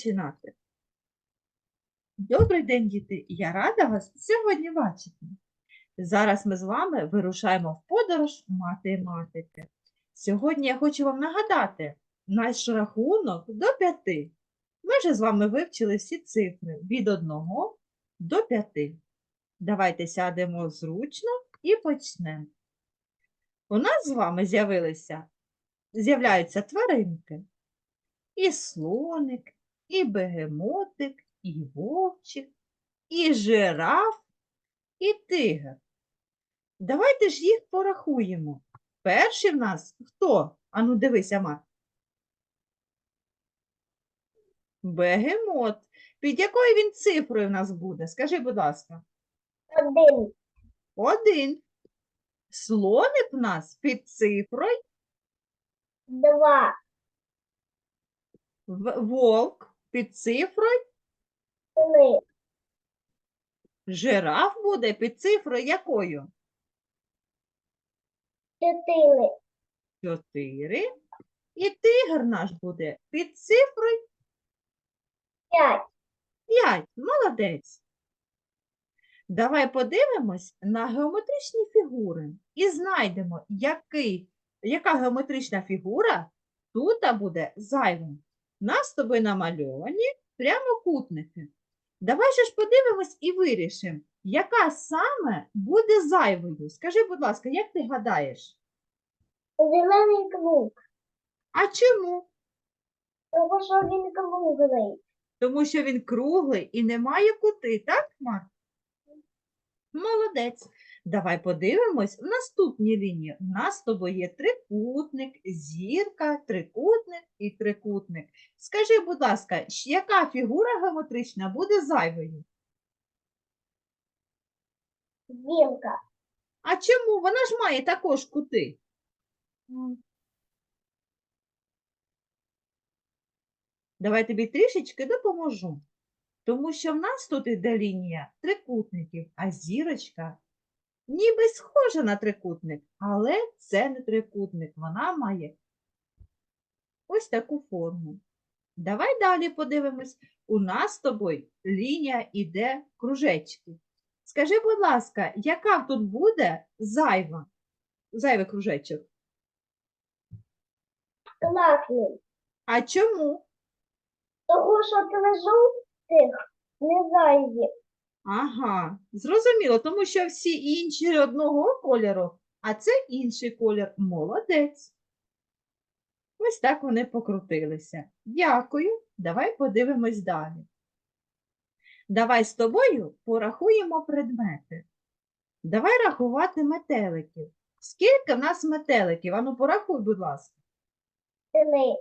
починати. Добрий день, діти! Я рада вас сьогодні бачити. Зараз ми з вами вирушаємо в подорож математики. Сьогодні я хочу вам нагадати наш рахунок до п'яти. Ми вже з вами вивчили всі цифри від 1 до 5. Давайте сядемо зручно і почнемо. У нас з вами з'явилися, з'являються тваринки. І слоник, і бегемотик, і вовчик, і жираф, і тигр. Давайте ж їх порахуємо. Перший в нас хто? Ану, дивися, Мар. Бегемот. Під якою він цифрою в нас буде? Скажи, будь ласка. Один, Один. Слоник в нас під цифрою два, в- вовк під цифрою три, жираф буде під цифрою якою? чотири, 4. І тигр наш буде під цифрою п'ять, 5. Молодець. Давай подивимось на геометричні фігури і знайдемо, який, яка геометрична фігура тут буде зайвим. Нас з тобою намальовані прямокутники. Давай же ж подивимось і вирішимо, яка саме буде зайвою. Скажи, будь ласка, як ти гадаєш? зелений круг, А чому? тому що він круглий. Тому що він круглий і не має кути, так, Марк? Молодець. Давай подивимось в наступній лінії. У нас з тобою є трикутник, зірка, трикутник і трикутник. Скажи, будь ласка, яка фігура геометрична буде зайвою? Зірка, А чому? Вона ж має також кути. Давай тобі трішечки допоможу. Тому що в нас тут іде лінія трикутників, а зірочка ніби схожа на трикутник, але це не трикутник. Вона має ось таку форму. Давай далі подивимось. У нас з тобою лінія іде кружечки. Скажи, будь ласка, яка тут буде зайва? Зайвий кружечок? класний. А чому? Тому що три жовтих не зайві. Ага, зрозуміло, тому що всі інші одного кольору, а це інший колір. Молодець. Ось так вони покрутилися. Дякую. Давай подивимось далі. Давай з тобою порахуємо предмети. Давай рахувати метеликів. Скільки в нас метеликів? Ану, порахуй, будь ласка. Три,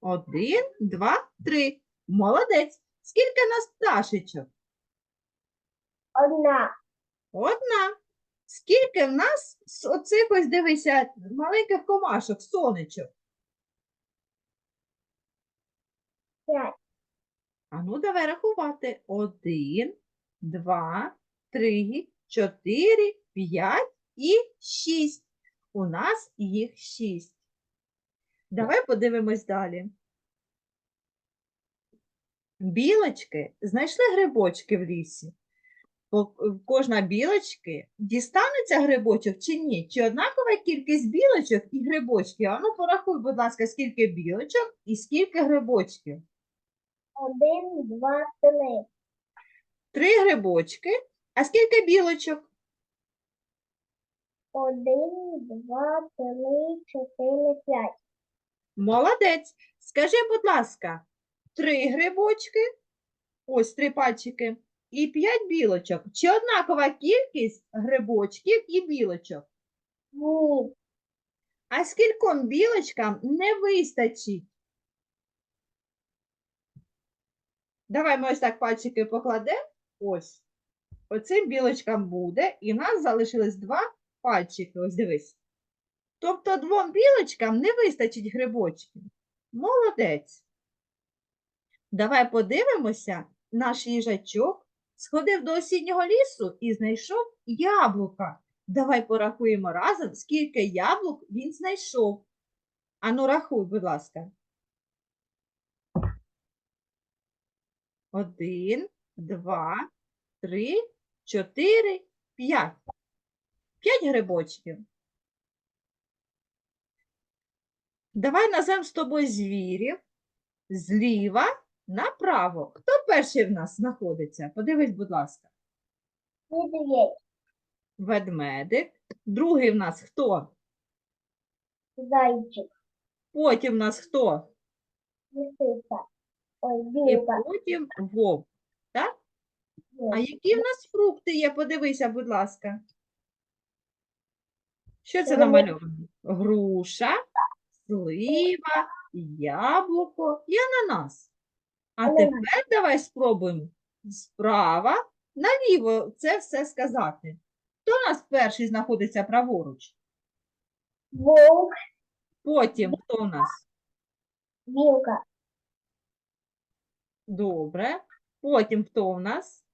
Один, два, три. Молодець. Скільки в нас пташечок? Одна, Одна. Скільки в нас з оцих ось дивися, маленьких комашок, сонечок? п'ять, А ну давай рахувати. Один, два, три, чотири, п'ять і шість. У нас їх шість. Давай подивимось далі. Білочки знайшли грибочки в лісі. По- Кожна білочки дістанеться грибочок чи ні? Чи однакова кількість білочок і грибочків? Ану порахуй, будь ласка, скільки білочок і скільки грибочків. один, два, три, Три грибочки. А скільки білочок? один, два, три, чотири, п'ять. Молодець. Скажи, будь ласка, три грибочки, ось три пальчики, і п'ять білочок. Чи однакова кількість грибочків і білочок? Ні, А скільком білочкам не вистачить? Давай ми ось так пальчики покладемо. Ось. Оцим білочкам буде, і в нас залишилось два пальчики. Ось дивись. Тобто двом білочкам не вистачить грибочків. Молодець. Давай подивимося, наш їжачок сходив до осіннього лісу і знайшов яблука. Давай порахуємо разом, скільки яблук він знайшов. Ану, рахуй, будь ласка. Один, два, три, чотири, п'ять. П'ять грибочків. Давай назвемо з тобою звірів зліва направо. Хто перший в нас знаходиться? Подивись, будь ласка. Медведь. Ведмедик. Другий в нас хто? Зайчик. Потім в нас хто? Лисиця. Ой, І білка. потім вовк. Так? А які в нас фрукти є? Подивися, будь ласка. Що це Вони- намальовано? Груша, слива, яблуко і ананас. А тепер давай спробуємо справа наліво це все сказати. Хто у нас перший знаходиться праворуч? Вовк. Потім хто у нас? Білка. Добре. Потім хто у нас?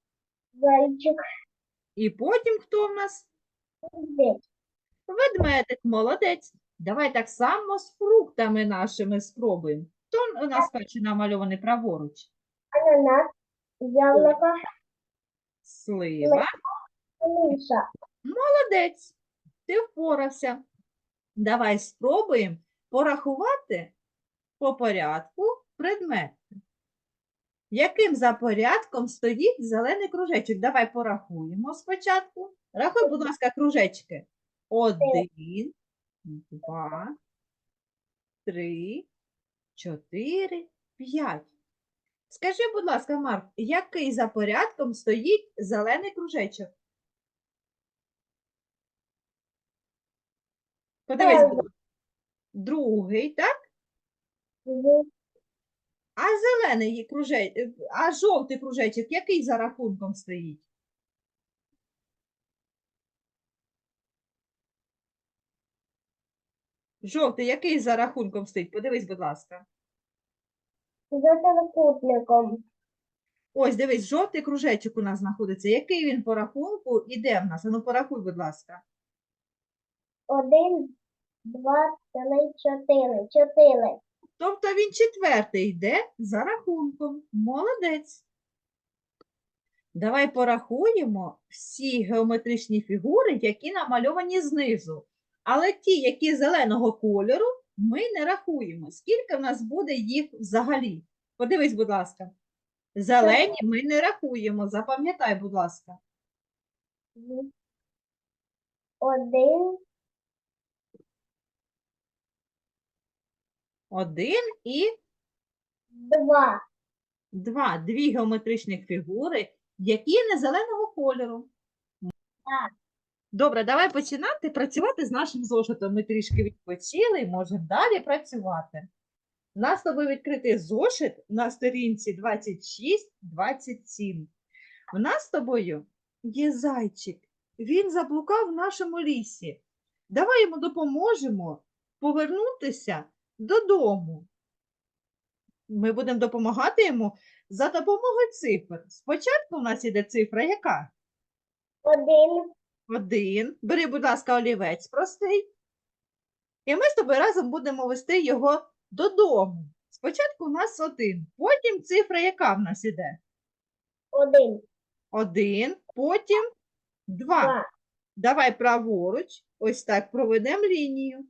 Зайчик. І потім хто в нас? Медведь. Ведмедик, молодець. Давай так само з фруктами нашими спробуємо. Хто у нас перший намальований праворуч? Ананас. Яблуко. Слива. Лиша. Молодець. Ти впорався. Давай спробуємо порахувати по порядку предмети. Яким за порядком стоїть зелений кружечок? Давай порахуємо спочатку. Рахуй, будь ласка, кружечки. Один, два, три, чотири, п'ять. Скажи, будь ласка, Марк, який за порядком стоїть зелений кружечок? Подивись, другий, так? А зелений кружечок, а жовтий кружечок, який за рахунком стоїть? Жовтий, який за рахунком стоїть? Подивись, будь ласка. За трикутником. Ось, дивись, жовтий кружечок у нас знаходиться. Який він по рахунку іде в нас? Ану, порахуй, будь ласка. Один, два, три, чотири. Чотири. Тобто він четвертий йде за рахунком. Молодець. Давай порахуємо всі геометричні фігури, які намальовані знизу. Але ті, які зеленого кольору, ми не рахуємо. Скільки в нас буде їх взагалі? Подивись, будь ласка. Зелені ми не рахуємо. Запам'ятай, будь ласка. Один, Один і два. два. Дві геометричних фігури, які не зеленого кольору. Так. Добре, давай починати працювати з нашим зошитом. Ми трішки відпочили і можемо далі працювати. У нас з тобою відкритий зошит на сторінці 26-27. У нас з тобою є зайчик. Він заблукав в нашому лісі. Давай йому допоможемо повернутися додому. Ми будемо допомагати йому за допомогою цифр. Спочатку у нас іде цифра яка? Один, Один. Бери, будь ласка, олівець простий. І ми з тобою разом будемо вести його додому. Спочатку у нас один, потім цифра, яка в нас іде? один, Один, потім два. два. Давай праворуч, ось так проведемо лінію.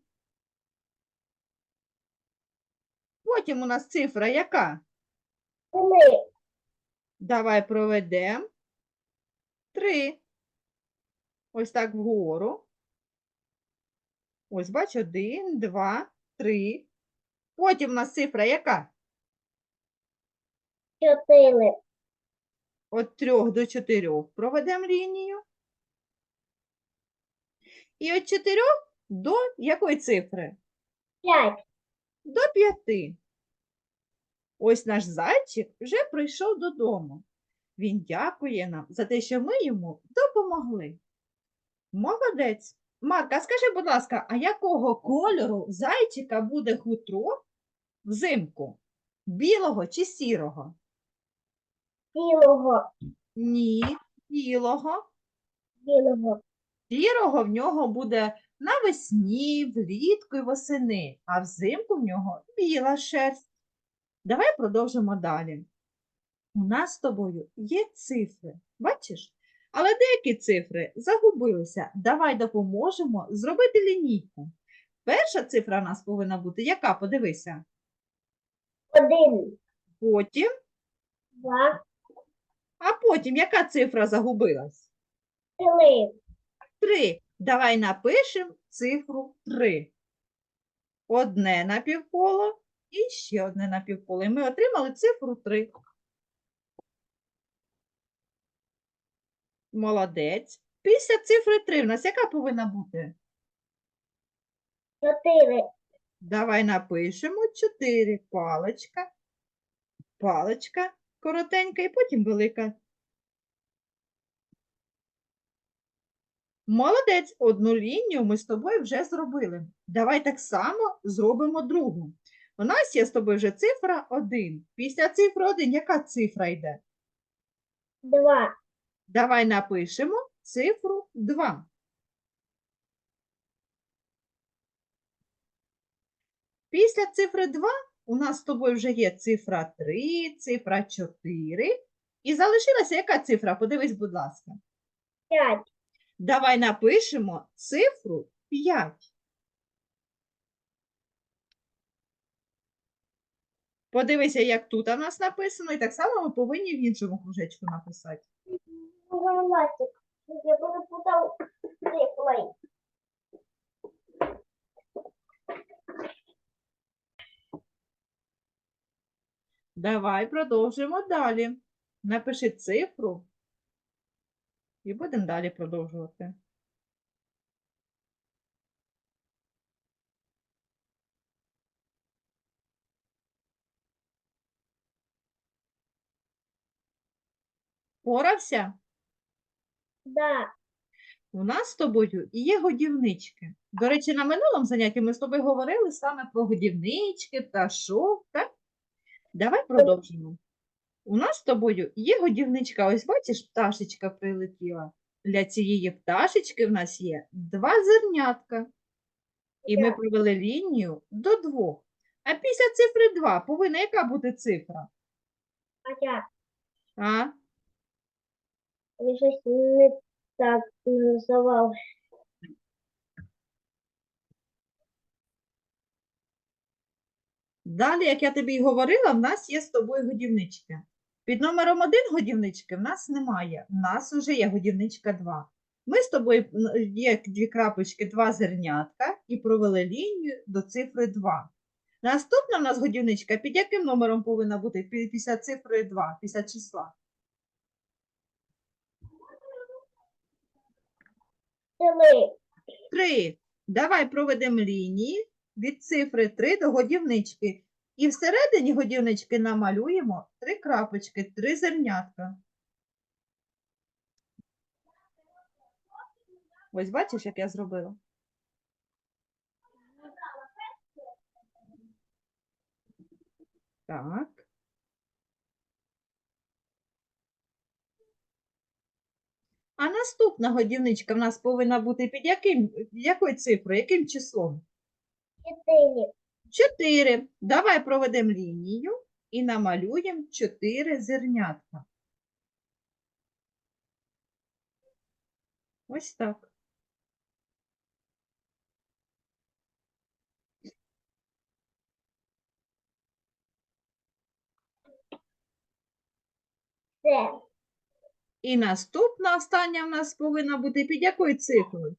Потім у нас цифра яка? Три, Давай проведемо. Три. Ось так вгору. Ось, бач, один, два, три. Потім у нас цифра яка? чотири, От трьох до чотирьох проведемо лінію. І від чотирьох до якої цифри? п'ять. До п'яти. Ось наш зайчик вже прийшов додому. Він дякує нам за те, що ми йому допомогли. Молодець. Марка, скажи, будь ласка, а якого кольору зайчика буде хутро взимку? Білого чи сірого? Білого, Ні, білого. білого, Сірого в нього буде навесні, влітку і восени, а взимку в нього біла шерсть. Давай продовжимо далі. у нас з тобою є цифри. Бачиш? Але деякі цифри загубилися. Давай допоможемо зробити лінійку. Перша цифра у нас повинна бути яка? Подивися. Один, Потім, два, а потім яка цифра загубилась? три, Три. Давай напишемо цифру 3. Одне напівколо і ще одне напівколо. І ми отримали цифру 3. Молодець. Після цифри 3 в нас яка повинна бути? чотири, Давай напишемо 4. Паличка, паличка коротенька і потім велика. Молодець, одну лінію ми з тобою вже зробили. Давай так само зробимо другу. У нас є з тобою вже цифра 1. Після цифри 1 яка цифра йде? два, Давай напишемо цифру 2. Після цифри 2 у нас з тобою вже є цифра 3, цифра 4. І залишилася яка цифра? Подивись, будь ласка. п'ять, Давай напишемо цифру 5. Подивися, як тут у нас написано, і так само ми повинні в іншому кружечку написати. Ластик. Я перепутав цифри. Давай продовжуємо далі. Напиши цифру і будемо далі продовжувати. Порався? Да, У нас з тобою є годівнички. До речі, на минулому занятті ми з тобою говорили саме про годівнички, пташок, так? Давай продовжимо. У нас з тобою є годівничка. Ось бачиш, пташечка прилетіла. Для цієї пташечки в нас є два зернятка. І ми провели лінію до двох. А після цифри 2 повинна яка бути цифра? а я, щось не так називав. Далі, як я тобі й говорила, в нас є з тобою годівнички. Під номером 1 годівнички в нас немає. В нас вже є годівничка 2. Ми з тобою є дві крапочки, два зернятка і провели лінію до цифри 2. Наступна в нас годівничка під яким номером повинна бути після цифри 2, після числа? 3. Давай проведемо лінії від цифри 3 до годівнички. І всередині годівнички намалюємо три крапочки, три зернятка. Ось бачиш, як я зробила? Так. А наступна годівничка в нас повинна бути під яким, якою цифрою, яким числом? чотири, 4. Давай проведемо лінію і намалюємо 4 зернятка. Ось так. це, І наступна остання в нас повинна бути під якою цифрою?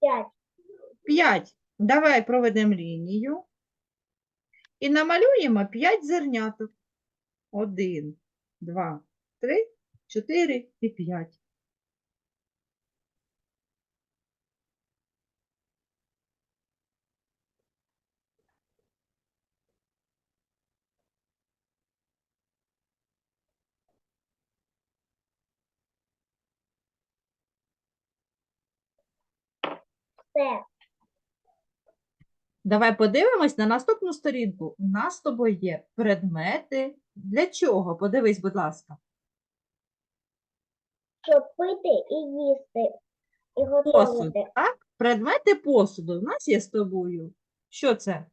п'ять, 5. Давай проведемо лінію і намалюємо 5 зерняток. 1, 2, 3, 4 і 5. Це, Давай подивимось на наступну сторінку. У нас з тобою є предмети. Для чого? Подивись, будь ласка. щоб пити і їсти, і Посуд, готувати. так? Предмети посуду. У нас є з тобою. Що це?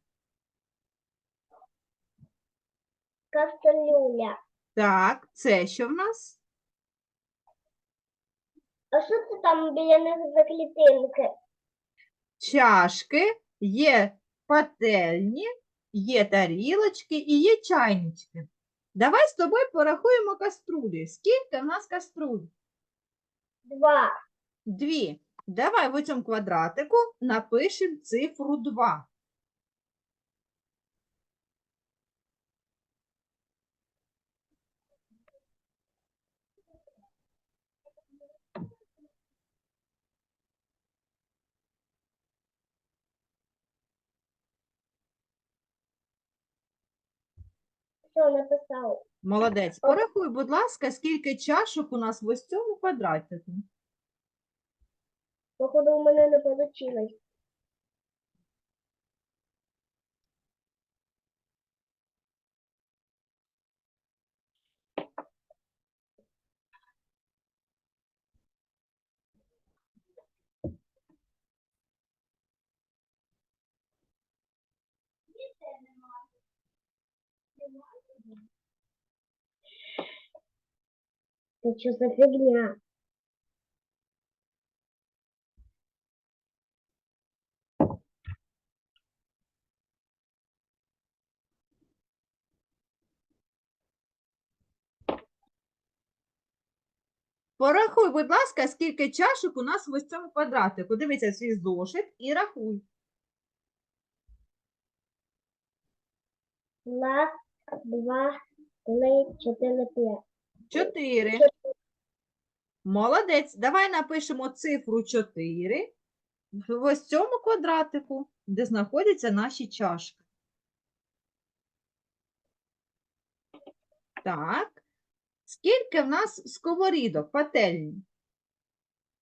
Кастрюля, Так, це що в нас? А що це там біля них за клітинки? Чашки, є пательні, є тарілочки і є чайнички. Давай з тобою порахуємо каструлі. Скільки в нас каструль? Два. Дві. Давай в цьому квадратику напишемо цифру 2. Що написав? Молодець. Порахуй, будь ласка, скільки чашок у нас в ось цьому квадратику. Походу, у мене не вийшло. Це що за фігня? Порахуй, будь ласка, скільки чашок у нас в ось цьому квадратику. Дивися свій зошит і рахуй. Раз, два, три, чотири, п'ять. Чотири. Молодець. Давай напишемо цифру 4 в ось цьому квадратику, де знаходяться наші чашки. Так. Скільки в нас сковорідок, пательні?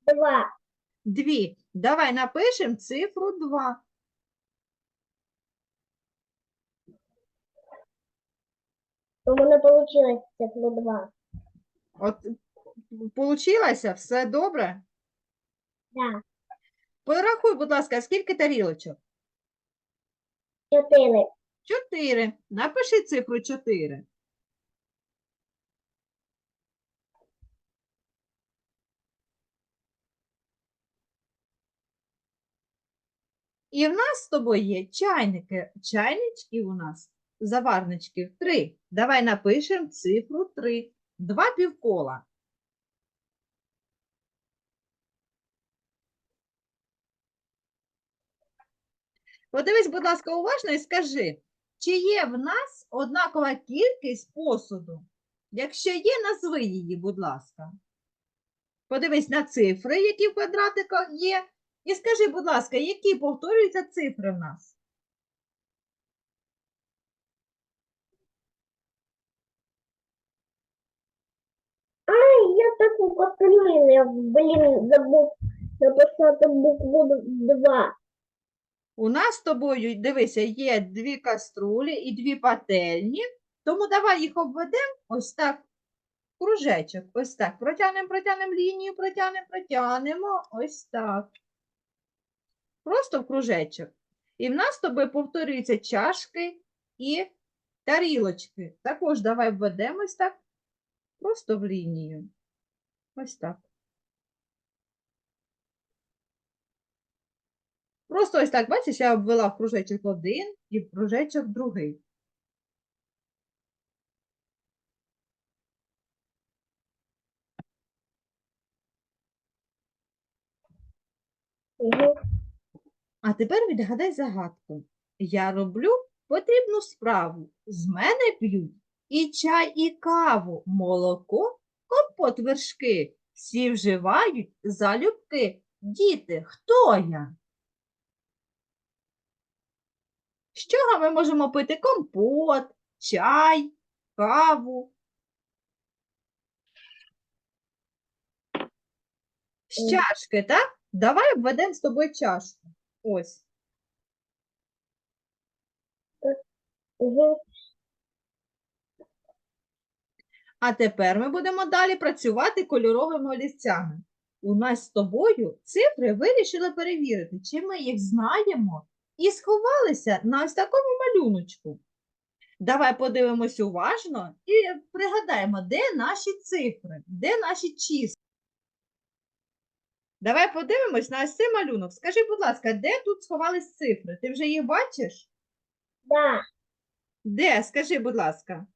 Два. Дві. Давай напишемо цифру 2. У мене вийшло цифру два. От получилося? Все добре? Да. Порахуй, будь ласка, скільки тарілочок? Чотири. Чотири. Напиши цифру 4. І в нас з тобою є чайники. Чайнички у нас, заварничків три. Давай напишемо цифру 3. Два півкола. Подивись, будь ласка, уважно і скажи, чи є в нас однакова кількість посуду? Якщо є, назви її, будь ласка. Подивись на цифри, які в квадратиках є. І скажи, будь ласка, які повторюються цифри в нас? Ай, я таку кастрюлю, я, блін, забув написати букву два. У нас з тобою, дивися, є дві каструлі і дві пательні, тому давай їх обведемо ось так, кружечок, ось так. Протягнемо, протягнемо лінію, протягнемо, протягнемо, ось так. Просто в кружечок. І в нас з тобою повторюються чашки і тарілочки. Також давай введемо ось так, просто в лінію. Ось так. Просто ось так, бачиш, я обвела в кружечок один і в кружечок другий. А тепер відгадай загадку. Я роблю потрібну справу. З мене п'ють і чай, і каву, молоко, компот вершки. Всі вживають залюбки. Діти, хто я? З чого ми можемо пити компот, чай, каву? З чашки, так? Давай обведемо з тобою чашку. Ось. А тепер ми будемо далі працювати кольоровими олівцями. У нас з тобою цифри вирішили перевірити, чи ми їх знаємо, і сховалися на ось такому малюночку. Давай подивимось уважно і пригадаємо, де наші цифри, де наші числа. Давай подивимось на ось цей малюнок. Скажи, будь ласка, де тут сховались цифри? Ти вже їх бачиш? Да. Де? Скажи, будь ласка.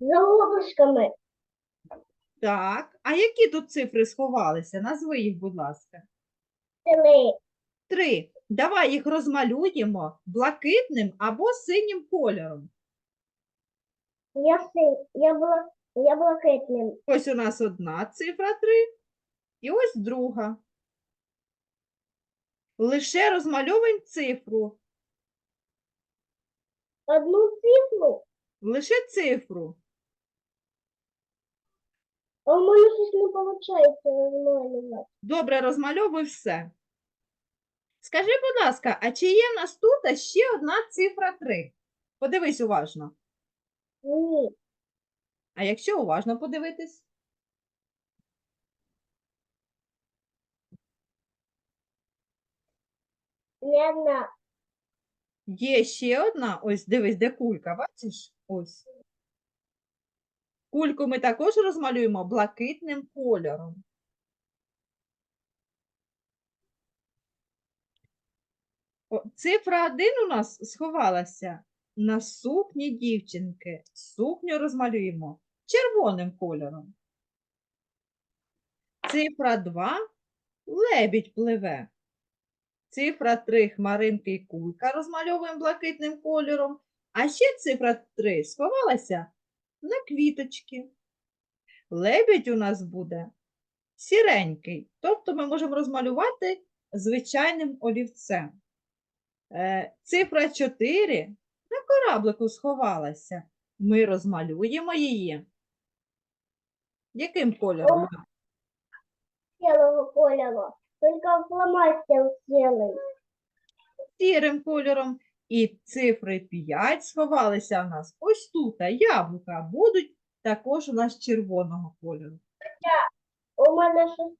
За голубушками. Так. А які тут цифри сховалися? Назви їх, будь ласка. Три. Три. Давай їх розмалюємо блакитним або синім кольором. Я я була, я блакитним. Ось у нас одна цифра 3 і ось друга. Лише розмальовуємо цифру, Одну цифру, лише цифру. А у мене щось не виходить розмалювати. Добре, розмальовуй все. Скажи, будь ласка, а чи є в нас тут ще одна цифра 3? Подивись уважно. Ні. А якщо уважно подивитись? Не одна. Є ще одна. Ось дивись, де кулька, бачиш? Ось. Кульку ми також розмалюємо блакитним кольором. Цифра 1 у нас сховалася на сукні дівчинки. Сукню розмалюємо червоним кольором. Цифра 2 лебідь пливе. Цифра 3 хмаринки і кулька розмальовуємо блакитним кольором. А ще цифра 3 сховалася на квіточки. Лебідь у нас буде сіренький, тобто ми можемо розмалювати звичайним олівцем. Е, Цифра 4 на кораблику сховалася. Ми розмалюємо її. Яким кольором? Белого кольору. Только фломастер сделай. Сірим кольором. І цифри 5 сховалися у нас ось тут, а яблука будуть також у нас червоного кольору. У мене щось